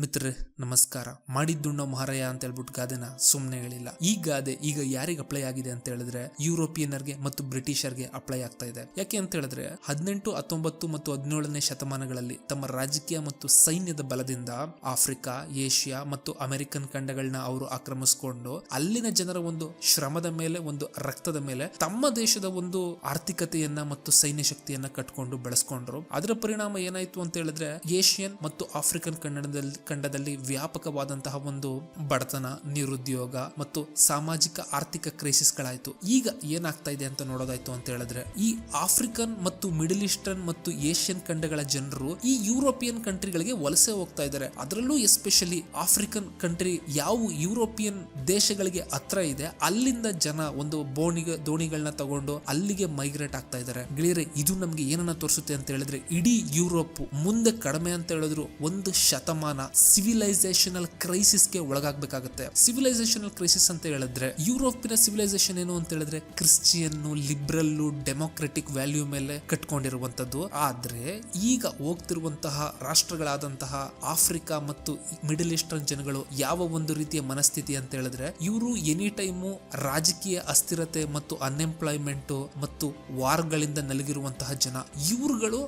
ಮಿತ್ರರೇ, ನಮಸ್ಕಾರ. ಮಾಡಿದ್ದುಣ್ಣೋ ಮಹಾರಾಯ ಅಂತ ಹೇಳ್ಬಿಟ್ಟು ಗಾದೆನ ಸುಮ್ಮನೆ ಹೇಳಿಲ್ಲ. ಈ ಗಾದೆ ಈಗ ಯಾರಿಗೆ ಅಪ್ಲೈ ಆಗಿದೆ ಅಂತ ಹೇಳಿದ್ರೆ ಯುರೋಪಿಯನ್ನರ್ಗೆ ಮತ್ತು ಬ್ರಿಟಿಷರ್ಗೆ ಅಪ್ಲೈ ಆಗ್ತಾ ಇದೆ. ಯಾಕೆ ಅಂತ ಹೇಳಿದ್ರೆ ಹದಿನೆಂಟು, ಹತ್ತೊಂಬತ್ತು ಮತ್ತು ಹದಿನೇಳನೇ ಶತಮಾನಗಳಲ್ಲಿ ತಮ್ಮ ರಾಜಕೀಯ ಮತ್ತು ಸೈನ್ಯದ ಬಲದಿಂದ ಆಫ್ರಿಕಾ, ಏಷ್ಯಾ ಮತ್ತು ಅಮೆರಿಕನ್ ಖಂಡಗಳನ್ನ ಅವರು ಆಕ್ರಮಿಸಿಕೊಂಡು ಅಲ್ಲಿನ ಜನರ ಒಂದು ಶ್ರಮದ ಮೇಲೆ, ಒಂದು ರಕ್ತದ ಮೇಲೆ ತಮ್ಮ ದೇಶದ ಒಂದು ಆರ್ಥಿಕತೆಯನ್ನ ಮತ್ತು ಸೈನ್ಯ ಶಕ್ತಿಯನ್ನ ಕಟ್ಕೊಂಡು ಬೆಳೆಸ್ಕೊಂಡ್ರು. ಅದರ ಪರಿಣಾಮ ಏನಾಯ್ತು ಅಂತ ಹೇಳಿದ್ರೆ ಏಷ್ಯನ್ ಮತ್ತು ಆಫ್ರಿಕನ್ ಖಂಡದಲ್ಲಿ ಖಂಡದಲ್ಲಿ ವ್ಯಾಪಕವಾದಂತಹ ಒಂದು ಬಡತನ, ನಿರುದ್ಯೋಗ ಮತ್ತು ಸಾಮಾಜಿಕ ಆರ್ಥಿಕ ಕ್ರೈಸಿಸ್ಗಳಾಯಿತು. ಈಗ ಏನಾಗ್ತಾ ಇದೆ ಅಂತ ನೋಡೋದಾಯ್ತು ಅಂತ ಹೇಳಿದ್ರೆ, ಈ ಆಫ್ರಿಕನ್ ಮತ್ತು ಮಿಡಲ್ ಈಸ್ಟರ್ನ್ ಮತ್ತು ಏಷ್ಯನ್ ಖಂಡಗಳ ಜನರು ಈ ಯುರೋಪಿಯನ್ ಕಂಟ್ರಿಗಳಿಗೆ ವಲಸೆ ಹೋಗ್ತಾ ಇದ್ದಾರೆ. ಅದರಲ್ಲೂ ಎಸ್ಪೆಷಲಿ ಆಫ್ರಿಕನ್ ಕಂಟ್ರಿ ಯಾವ ಯುರೋಪಿಯನ್ ದೇಶಗಳಿಗೆ ಹತ್ರ ಇದೆ, ಅಲ್ಲಿಂದ ಜನ ಒಂದು ಬೋಣಿಗೆ ದೋಣಿಗಳನ್ನ ತಗೊಂಡು ಅಲ್ಲಿಗೆ ಮೈಗ್ರೇಟ್ ಆಗ್ತಾ ಇದ್ದಾರೆ. ಗೆಳೆಯರೆ, ಇದು ನಮ್ಗೆ ಏನನ್ನ ತೋರಿಸುತ್ತೆ ಅಂತ ಹೇಳಿದ್ರೆ, ಇಡೀ ಯುರೋಪ್ ಮುಂದೆ ಕಡಿಮೆ ಅಂತ ಹೇಳಿದ್ರು ಒಂದು ಶತಮಾನ ಸಿವಿಲೈಸೇಷನಲ್ ಕ್ರೈಸಿಸ್ಗೆ ಒಳಗಾಗಬೇಕಾಗುತ್ತೆ. ಸಿವಿಲೈಸೇಷನಲ್ ಕ್ರೈಸಿಸ್ ಅಂತ ಹೇಳಿದ್ರೆ, ಯುರೋಪಿನ ಸಿವಿಲೈಸೇಷನ್ ಏನು ಅಂತ ಹೇಳಿದ್ರೆ ಕ್ರಿಶ್ಚಿಯನ್ ಲಿಬ್ರಲ್ ಡೆಮೋಕ್ರೆಟಿಕ್ ವ್ಯಾಲ್ಯೂ ಮೇಲೆ ಕಟ್ಕೊಂಡಿರುವಂತದ್ದು ಆದ್ರೆ ಈಗ ಹೋಗ್ತಿರುವಂತಹ ರಾಷ್ಟ್ರಗಳಾದಂತಹ ಆಫ್ರಿಕಾ ಮತ್ತು ಮಿಡಲ್ ಈಸ್ಟರ್ನ್ ಜನಗಳು ಯಾವ ಒಂದು ರೀತಿಯ ಮನಸ್ಥಿತಿ ಅಂತ ಹೇಳಿದ್ರೆ, ಇವರು ಎನಿ ಟೈಮು ರಾಜಕೀಯ ಅಸ್ಥಿರತೆ ಮತ್ತು ಅನ್ಎಂಪ್ಲಾಯ್ಮೆಂಟ್ ಮತ್ತು ವಾರ್ಗಳಿಂದ ನಲಗಿರುವಂತಹ ಜನ. ಇವ್ರುಗಳು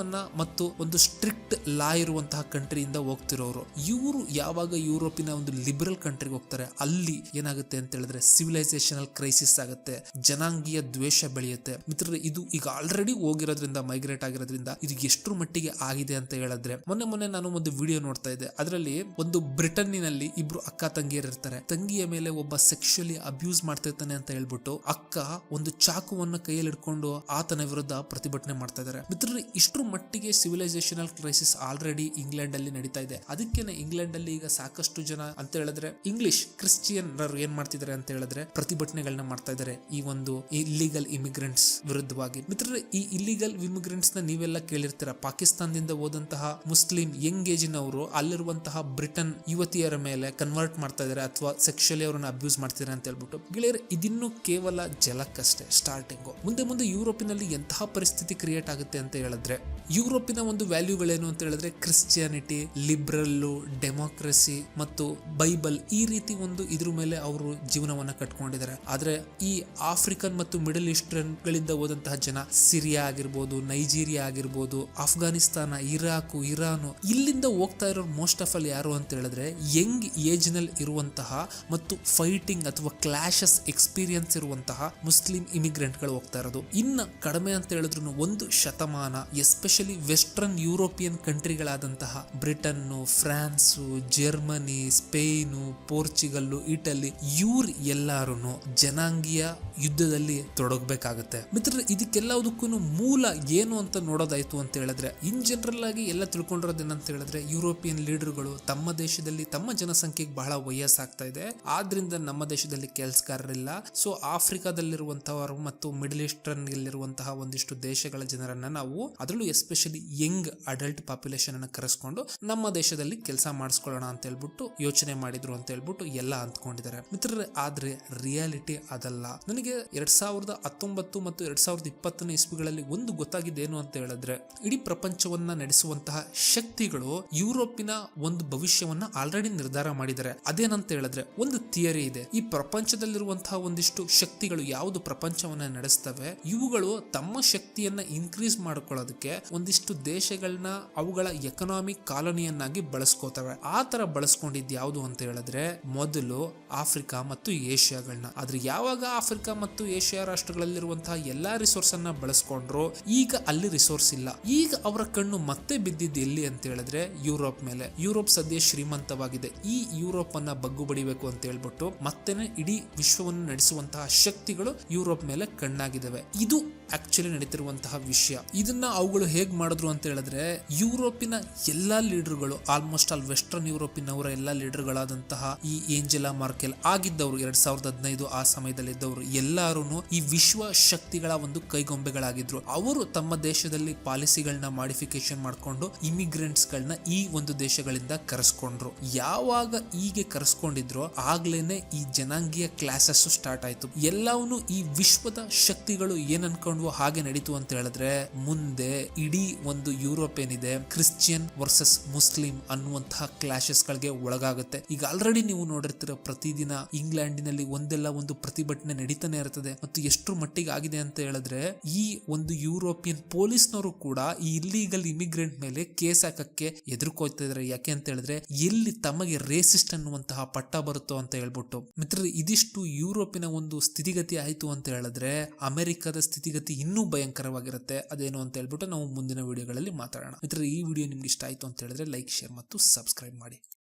ಅನ್ನ ಮತ್ತು ಒಂದು ಸ್ಟ್ರಿಕ್ಟ್ ಲಾ ಇರುವಂತಹ ಕಂಟ್ರಿಯಿಂದ ಹೋಗ್ತಿರೋರು ಇವರು ಯಾವಾಗ ಯುರೋಪಿನ ಒಂದು ಲಿಬರಲ್ ಕಂಟ್ರಿಗೆ ಹೋಗ್ತಾರೆ, ಅಲ್ಲಿ ಏನಾಗುತ್ತೆ ಅಂತ ಹೇಳಿದ್ರೆ ಸಿವಿಲೈಸೇಷನಲ್ ಕ್ರೈಸಿಸ್ ಆಗುತ್ತೆ, ಜನಾಂಗೀಯ ದ್ವೇಷ ಬೆಳೆಯುತ್ತೆ. ಮಿತ್ರರೇ, ಇದು ಈಗ ಆಲ್ರೆಡಿ ಹೋಗಿರೋದ್ರಿಂದ ಮೈಗ್ರೇಟ್ ಆಗಿರೋದ್ರಿಂದ ಇದು ಎಷ್ಟರ ಮಟ್ಟಿಗೆ ಆಗಿದೆ ಅಂತ ಹೇಳಿದ್ರೆ, ಮೊನ್ನೆ ಮೊನ್ನೆ ನಾನು ಒಂದು ವಿಡಿಯೋ ನೋಡ್ತಾ ಇದ್ದೆ. ಅದರಲ್ಲಿ ಒಂದು ಬ್ರಿಟನ್ನಿನಲ್ಲಿ ಇಬ್ರು ಅಕ್ಕ ತಂಗಿಯರು ಇರ್ತಾರೆ. ತಂಗಿಯ ಮೇಲೆ ಒಬ್ಬ ಸೆಕ್ಷುಲಿ ಅಬ್ಯೂಸ್ ಮಾಡ್ತಾ ಇರ್ತಾನೆ ಅಂತ ಹೇಳ್ಬಿಟ್ಟು ಅಕ್ಕ ಒಂದು ಚಾಕುವನ್ನು ಕೈಯಲ್ಲಿ ಹಿಡ್ಕೊಂಡು ಆತನ ವಿರುದ್ಧ ಪ್ರತಿಭಟನೆ ಮಾಡ್ತಾ ಇದ್ದಾರೆ. ಮಿತ್ರರೇ, ಇಷ್ಟರ ಮಟ್ಟಿಗೆ ಸಿವಿಲೈಸೇಷನಲ್ ಕ್ರೈಸಿಸ್ ಆಲ್ರೆಡಿ ಇಂಗ್ಲೆಂಡ್ ಅಲ್ಲಿ ನಡೀತಾ ಇದೆ. ಅದಕ್ಕೇನೆ ಇಂಗ್ಲೆಂಡ್ ಅಲ್ಲಿ ಈಗ ಸಾಕಷ್ಟು ಜನ ಅಂತ ಹೇಳಿದ್ರೆ ಇಂಗ್ಲಿಷ್ ಕ್ರಿಶ್ಚಿಯನ್ ಏನ್ ಮಾಡ್ತಿದ್ದಾರೆ ಅಂತ ಹೇಳಿದ್ರೆ ಪ್ರತಿಭಟನೆಗಳನ್ನ ಮಾಡ್ತಾ ಇದ್ದಾರೆ. ಈ ಒಂದು ಇಲ್ಲಿಗಲ್ ಇಮಿಗ್ರೆಂಟ್ಸ್ ವಿರುದ್ಧವಾಗಿ. ಮಿತ್ರರೇ, ಈ ಇಲ್ಲಿಗಲ್ ಇಮಿಗ್ರೆಂಟ್ಸ್ನ ನೀವೆಲ್ಲ ಕೇಳಿರ್ತೀರ? ಪಾಕಿಸ್ತಾನದಿಂದ ಹೋದಂತಹ ಮುಸ್ಲಿಂ ಯಂಗ್ ಏಜಿನವರು ಅಲ್ಲಿರುವಂತಹ ಬ್ರಿಟನ್ ಯುವತಿಯರ ಮೇಲೆ ಕನ್ವರ್ಟ್ ಮಾಡ್ತಾ ಇದ್ದಾರೆ ಅಥವಾ ಸೆಕ್ಷುಲಿ ಅವರನ್ನ ಅಬ್ಯೂಸ್ ಮಾಡ್ತಿದ್ದಾರೆ ಅಂತ ಹೇಳ್ಬಿಟ್ಟು. ಗೆಳೆಯರು, ಇದಿನ್ನು ಕೇವಲ ಜಲಕ್ಕಷ್ಟೇ ಸ್ಟಾರ್ಟಿಂಗು ಮುಂದೆ ಮುಂದೆ ಯುರೋಪಿನಲ್ಲಿ ಎಂತಹ ಪರಿಸ್ಥಿತಿ ಕ್ರಿಯೇಟ್ ಆಗುತ್ತೆ ಅಂತ ಹೇಳಿದ್ರೆ, ಯುರೋಪಿನ ಒಂದು ವ್ಯಾಲ್ಯೂಗಳೇನು ಅಂತ ಹೇಳಿದ್ರೆ ಕ್ರಿಶ್ಚಿಯಾನಿಟಿ ಲಿಬ್ರಲ್ಲು ಡೆಮೋಕ್ರಸಿ ಮತ್ತು ಬೈಬಲ್ ಈ ರೀತಿ ಒಂದು ಇದ್ರ ಮೇಲೆ ಅವರು ಜೀವನವನ್ನ ಕಟ್ಕೊಂಡಿದ್ದಾರೆ. ಆದ್ರೆ ಈ ಆಫ್ರಿಕನ್ ಮತ್ತು ಮಿಡಲ್ ಈಸ್ಟರ್ನ್ ಗಳಿಂದ ಹೋದಂತಹ ಜನ ಸಿರಿಯಾ ಆಗಿರ್ಬೋದು, ನೈಜೀರಿಯಾ ಆಗಿರ್ಬೋದು ಅಫ್ಘಾನಿಸ್ತಾನ ಇರಾಕು, ಇರಾನು ಇಲ್ಲಿಂದ ಹೋಗ್ತಾ ಇರೋ ಮೋಸ್ಟ್ ಆಫ್ ಆಲ್ ಯಾರು ಅಂತ ಹೇಳಿದ್ರೆ ಯಂಗ್ ಏಜ್ನಲ್ಲಿ ಇರುವಂತಹ ಮತ್ತು ಫೈಟಿಂಗ್ ಅಥವಾ ಕ್ಲಾಶಸ್ ಎಕ್ಸ್ಪೀರಿಯನ್ಸ್ ಇರುವಂತಹ ಮುಸ್ಲಿಂ ಇಮಿಗ್ರೆಂಟ್ಗಳು ಹೋಗ್ತಾ ಇರೋದು. ಇನ್ನ ಕಡಿಮೆ ಅಂತ ಹೇಳಿದ್ರು ಒಂದು ಶತಮಾನ especially western European ಕಂಟ್ರಿಗಳಾದಂತಹ Britain France, Germany, Spain, Portugal, Italy, ಇವ್ರು ಎಲ್ಲಾರು ಜನಾಂಗೀಯ ಯುದ್ಧದಲ್ಲಿ ತೊಡಗಬೇಕಾಗುತ್ತೆ. ಮಿತ್ರ ಇದಕ್ಕೆಲ್ಲದಕ್ಕೂ ಮೂಲ ಏನು ಅಂತ ನೋಡೋದಾಯ್ತು ಅಂತ ಹೇಳಿದ್ರೆ, ಇನ್ ಜನರಲ್ ಆಗಿ ಎಲ್ಲ ತಿಳ್ಕೊಂಡಿರೋದು ಏನಂತ ಹೇಳಿದ್ರೆ, ಯುರೋಪಿಯನ್ ಲೀಡರ್ಗಳು ತಮ್ಮ ದೇಶದಲ್ಲಿ ತಮ್ಮ ಜನಸಂಖ್ಯೆಗೆ ಬಹಳ ವಯಸ್ಸಾಗ್ತಾ ಇದೆ ಆದ್ರಿಂದ ನಮ್ಮ ದೇಶದಲ್ಲಿ ಕೆಲಸಗಾರರಿಲ್ಲ. ಸೊ ಆಫ್ರಿಕಾದಲ್ಲಿರುವಂತಹವರು ಮತ್ತು ಮಿಡಲ್ ಈಸ್ಟರ್ನ್ ಇರುವಂತಹ ಒಂದಿಷ್ಟು ದೇಶಗಳ ಜನರನ್ನ ನಾವು ಅದರಲ್ಲೂ ಎಸ್ಪೆಷಲಿ ಯಂಗ್ ಅಡಲ್ಟ್ ಪಾಪ್ಯುಲೇಷನ್ ಅನ್ನ ಕರೆಸ್ಕೊಂಡು ನಮ್ಮ ದೇಶದಲ್ಲಿ ಕೆಲಸ ಮಾಡಿಸ್ಕೊಳ್ಳೋಣ ಅಂತ ಹೇಳ್ಬಿಟ್ಟು ಯೋಚನೆ ಮಾಡಿದ್ರು ಅಂತ ಹೇಳ್ಬಿಟ್ಟು ಎಲ್ಲ ಅಂದ್ಕೊಂಡಿದ್ದಾರೆ ಮಿತ್ರರೇ, ಆದ್ರೆ ರಿಯಾಲಿಟಿ ಅದಲ್ಲ. ನನಗೆ ಎರಡ್ ಸಾವಿರದ ಹತ್ತೊಂಬತ್ತು ಮತ್ತು ಎರಡ್ ಸಾವಿರದ ಇಪ್ಪತ್ತನೇ ಇಸ್ವಿಗಳಲ್ಲಿ ಒಂದು ಗೊತ್ತಾಗಿದ್ದೇನು ಅಂತ ಹೇಳಿದ್ರೆ, ಇಡೀ ಪ್ರಪಂಚವನ್ನ ನಡೆಸುವಂತಹ ಶಕ್ತಿಗಳು ಯುರೋಪಿನ ಒಂದು ಭವಿಷ್ಯವನ್ನ ಆಲ್ರೆಡಿ ನಿರ್ಧಾರ ಮಾಡಿದ್ದಾರೆ. ಅದೇನಂತ ಹೇಳಿದ್ರೆ, ಒಂದು ಥಿಯರಿ ಇದೆ. ಈ ಪ್ರಪಂಚದಲ್ಲಿರುವಂತಹ ಒಂದಿಷ್ಟು ಶಕ್ತಿಗಳು ಯಾವುದು ಪ್ರಪಂಚವನ್ನ ನಡೆಸ್ತವೆ, ಇವುಗಳು ತಮ್ಮ ಶಕ್ತಿಯನ್ನ ಇನ್ಕ್ರೀಸ್ ಮಾಡ್ಕೊಳ್ಳೋದಕ್ಕೆ ಒಂದಿಷ್ಟು ದೇಶಗಳನ್ನ ಅವುಗಳ ಎಕನಾಮಿಕ್ ಕಾಲೋನಿಯನ್ನಾಗಿ ಬಳಸ್ಕೋತವೆ. ಆ ತರ ಬಳಸ್ಕೊಂಡಿದ್ ಯಾವುದು ಅಂತ ಹೇಳಿದ್ರೆ ಮೊದಲು ಆಫ್ರಿಕಾ ಮತ್ತು ಏಷ್ಯಾಗಳನ್ನ ಆದ್ರೆ ಯಾವಾಗ ಆಫ್ರಿಕಾ ಮತ್ತು ಏಷ್ಯಾ ರಾಷ್ಟ್ರಗಳಲ್ಲಿರುವಂತಹ ಎಲ್ಲಾ ರಿಸೋರ್ಸ್ ಅನ್ನ ಬಳಸ್ಕೊಂಡ್ರು ಈಗ ಅಲ್ಲಿ ರಿಸೋರ್ಸ್ ಇಲ್ಲ. ಈಗ ಅವರ ಕಣ್ಣು ಮತ್ತೆ ಬಿದ್ದಿದ್ದು ಎಲ್ಲಿ ಅಂತ ಹೇಳಿದ್ರೆ ಯುರೋಪ್ ಮೇಲೆ. ಯುರೋಪ್ ಸದ್ಯ ಶ್ರೀಮಂತವಾಗಿದೆ. ಈ ಯುರೋಪ್ ಅನ್ನ ಬಗ್ಗು ಬಡಿಬೇಕು ಅಂತ ಹೇಳ್ಬಿಟ್ಟು ಮತ್ತೆನೆ ಇಡೀ ವಿಶ್ವವನ್ನು ನಡೆಸುವಂತಹ ಶಕ್ತಿಗಳು ಯುರೋಪ್ ಮೇಲೆ ಕಣ್ಣಾಗಿದ್ದಾವೆ. ಇದು ಆಕ್ಚುಲಿ ನಡೀತಿರುವಂತಹ ವಿಷಯ. ಇದನ್ನ ಅವುಗಳು ಹೇಗ್ ಮಾಡಿದ್ರು ಅಂತ ಹೇಳಿದ್ರೆ, ಯುರೋಪಿನ ಎಲ್ಲಾ ಲೀಡರ್ಗಳು ಆಲ್ಮೋಸ್ಟ್ ಆಲ್ ವೆಸ್ಟರ್ನ್ ಯುರೋಪಿನವರ ಎಲ್ಲಾ ಲೀಡರ್ಗಳಾದಂತಹ ಈ ಏಂಜೆಲಾ ಮಾರ್ಕೆಲ್ ಆಗಿದ್ದವರು, ಎರಡ್ ಸಾವಿರದ ಹದಿನೈದು ಆ ಸಮಯದಲ್ಲಿ ಇದ್ದವರು ಎಲ್ಲಾರು ಈ ವಿಶ್ವ ಶಕ್ತಿಗಳ ಒಂದು ಕೈಗೊಂಬೆಗಳಾಗಿದ್ರು. ಅವರು ತಮ್ಮ ದೇಶದಲ್ಲಿ ಪಾಲಿಸಿಗಳನ್ನ ಮಾಡಿಫಿಕೇಶನ್ ಮಾಡಿಕೊಂಡು ಇಮಿಗ್ರೆಂಟ್ಸ್ ಗಳನ್ನ ಈ ಒಂದು ದೇಶಗಳಿಂದ ಕರೆಸ್ಕೊಂಡ್ರು. ಯಾವಾಗ ಹೀಗೆ ಕರೆಸ್ಕೊಂಡಿದ್ರು ಆಗ್ಲೇನೆ ಈ ಜನಾಂಗೀಯ ಕ್ಲಾಸಸ್ ಸ್ಟಾರ್ಟ್ ಆಯ್ತು. ಎಲ್ಲವನ್ನೂ ಈ ವಿಶ್ವದ ಶಕ್ತಿಗಳು ಏನ್ ಅನ್ಕೊಂಡ್ವು ಹಾಗೆ ನಡೀತು ಅಂತ ಹೇಳಿದ್ರೆ ಮುಂದೆ ಇಡೀ ಒಂದು ಯುರೋಪ್ ಏನಿದೆ, ಕ್ರಿಶ್ಚಿಯನ್ ವರ್ಸಸ್ ಮುಸ್ಲಿಂ ಅನ್ನುವಂತಹ ಕ್ಲಾಶಸ್ ಗಳಿಗೆ ಒಳಗಾಗುತ್ತೆ. ಈಗ ಆಲ್ರೆಡಿ ನೀವು ನೋಡಿರ್ತೀರ ಪ್ರತಿದಿನ ಇಂಗ್ಲೆಂಡಿನಲ್ಲಿ ಒಂದೆಲ್ಲ ಒಂದು ಪ್ರತಿಭಟನೆ ನಡೀತಾನೆ ಇರ್ತದೆ. ಮತ್ತು ಎಷ್ಟು ಮಟ್ಟಿಗೆ ಆಗಿದೆ ಅಂತ ಹೇಳಿದ್ರೆ ಈ ಒಂದು ಯುರೋಪಿಯನ್ ಪೊಲೀಸ್ನವರು ಕೂಡ ಈ ಇಲ್ಲಿಗಲ್ ಇಮಿಗ್ರೆಂಟ್ ಮೇಲೆ ಕೇಸ್ ಹಾಕಕ್ಕೆ ಎದುರ್ಕೋತಾ ಯಾಕೆ ಅಂತ ಹೇಳಿದ್ರೆ ಎಲ್ಲಿ ತಮಗೆ ರೇಸಿಸ್ಟ್ ಅನ್ನುವಂತಹ ಪಟ್ಟ ಬರುತ್ತೋ ಅಂತ ಹೇಳ್ಬಿಟ್ಟು. ಮಿತ್ರ ಇದಿಷ್ಟು ಯುರೋಪಿನ ಒಂದು ಸ್ಥಿತಿಗತಿ ಆಯ್ತು ಅಂತ ಹೇಳಿದ್ರೆ ಅಮೆರಿಕದ ಸ್ಥಿತಿಗತಿ ಇನ್ನೂ ಭಯಂಕರವಾಗಿರುತ್ತೆ. ಅದೇನು ಅಂತ ಹೇಳ್ಬಿಟ್ಟು ನಾವು ಮುಂದಿನ ವಿಡಿಯೋಗಳಲ್ಲಿ ಮಾತಾಡೋಣ. ಮಿತ್ರರು, ಈ ವಿಡಿಯೋ ನಿಮ್ಗೆ ಇಷ್ಟ ಆಯಿತು ಅಂತ ಹೇಳಿದ್ರೆ ಲೈಕ್, ಶೇರ್ ಮತ್ತು ಸಬ್ಸ್ಕ್ರೈಬ್ ಮಾಡಿ.